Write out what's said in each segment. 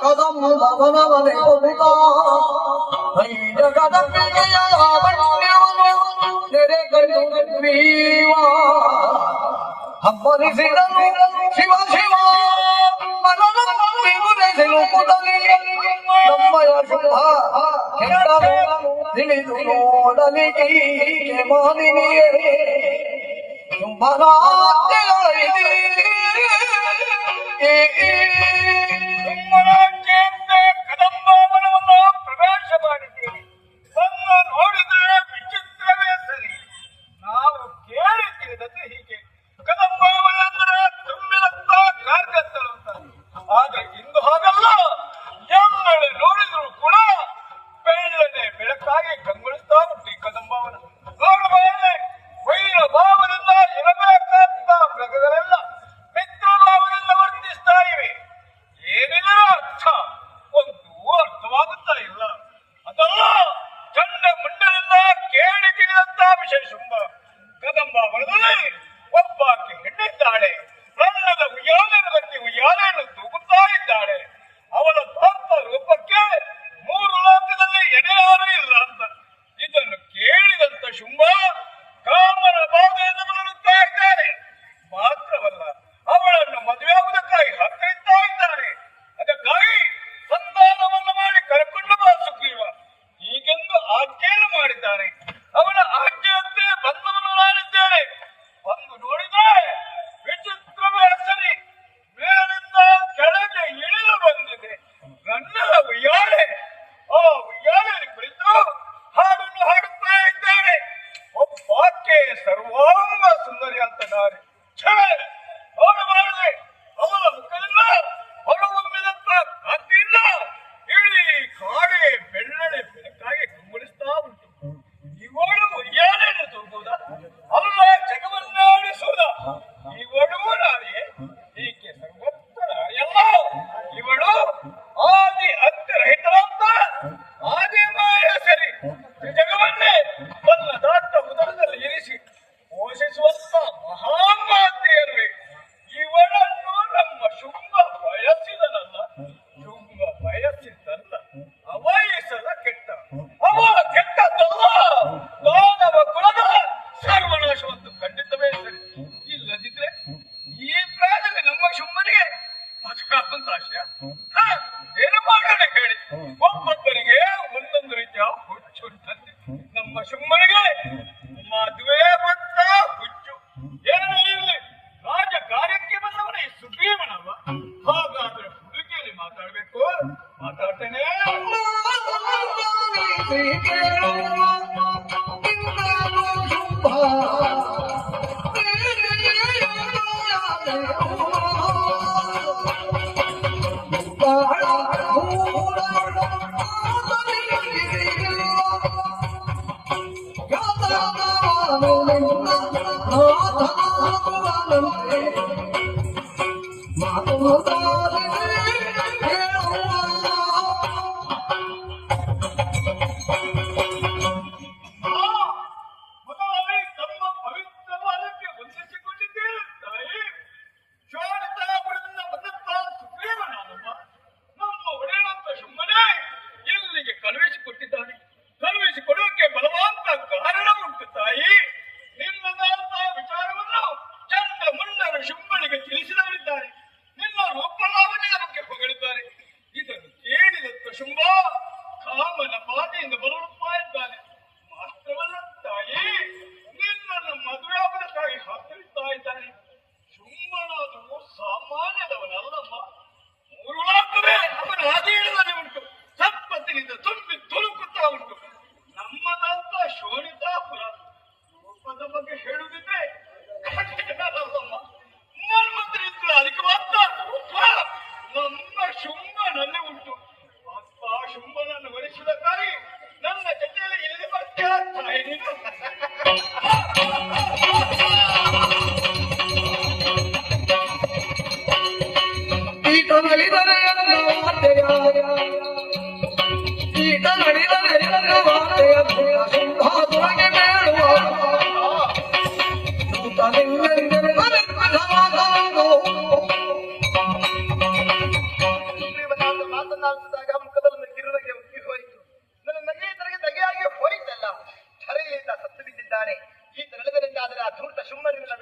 கதம் பவனவனை பொதுதா கதம் நெரே கண்டு வீவா அம்மனி சிதம் சிவ சிவா மனம் விமுனை சிலுக்குதலி நம்மய சுபா கிண்டம் திணிது நோடலி மாலினியே Mana, सर्वांग सुंदर अतारे 接は Hey, ತುಂಬಾ ಕಾಮನ ಬಾಧೆಯಿಂದ ಬರುತ್ತಾ ಇದ್ದಾನೆ. ಮಾತ್ರವಲ್ಲ ತಾಯಿ ನಿನ್ನನ್ನು ಮದುವೆಯಾಗಕ್ಕಾಗಿ ಹತ್ತಿರ್ತಾ ಇದ್ದಾನೆ. ಶುಂಭನಾದವು ಸಾಮಾನ್ಯದವನಲ್ಲಮ್ಮ ಮುರುಳಾಕವೇ ಅವನ ಅದೇಳದಲ್ಲಿ ಉಂಟು. ಸಂಪತ್ತಿನಿಂದ ತುಂಬಿ ತುಳುಕುತ್ತಾ ಉಂಟು. ನಮ್ಮದಂತ ಶೋಣಿತಾಪುರ ರೂಪದ ಬಗ್ಗೆ ಹೇಳುವುದಿದ್ರೆ ಈ ಕಮಲಿದರೆ ಅದೃಷ್ಟ ಶುಮ್ಮನೆ ನಿನ್ನ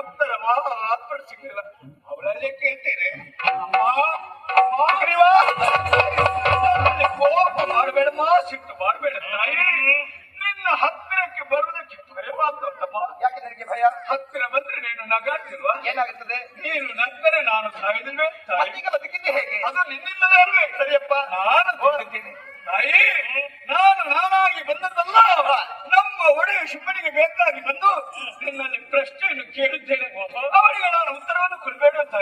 ಉತ್ತರ ಮಾತ್ರ ಸಿಗ್ಲಿಲ್ಲ ಅವಳಲ್ಲೇ ಕೇಳ್ತೇನೆ. ಕೋಪ ಮಾ ಸಿಟ್ಟು ಮಾಡಬೇಡ ತಾಯಿ. ನಿನ್ನ ಹತ್ತಿರಕ್ಕೆ ಬರುವುದಕ್ಕೆ ಭಯವಾಗ್ತಮ್ಮ ಯಾಕೆ ನನಗೆ ಭಯ? ಹತ್ತಿರ ಬಂದ್ರೆ ನೀನು ನಗಾಡ್ತಿಲ್ವಾ ಏನಾಗುತ್ತದೆ? ನೀನು ನಂತರೆ ನಾನು ಸಾಯುದಿಲ್ವೇ ಈಗ ಬದುಕಿದ್ದೆ ಹೇಗೆ? ಅದು ನಿನ್ನಿಂದಲೇ ಅಲ್ವೇ? ಸರಿಯಪ್ಪ ನಾನು ಬದುಕಿದ್ದೀನಿ ತಾಯಿ ನಾನು ನಾನಾಗಿ ಬಂದದ್ದಲ್ಲ. ಶಿವನಿಗೆ ಬೇಕಾಗಿ ಬಂದು ನಿನ್ನ ಪ್ರಶ್ನೆಯನ್ನು ಕೇಳಿದ್ದೇನೆ ಅವರಿಗೆ ನಾನು ಉತ್ತರವನ್ನು ಕೊಡಬೇಕಂತ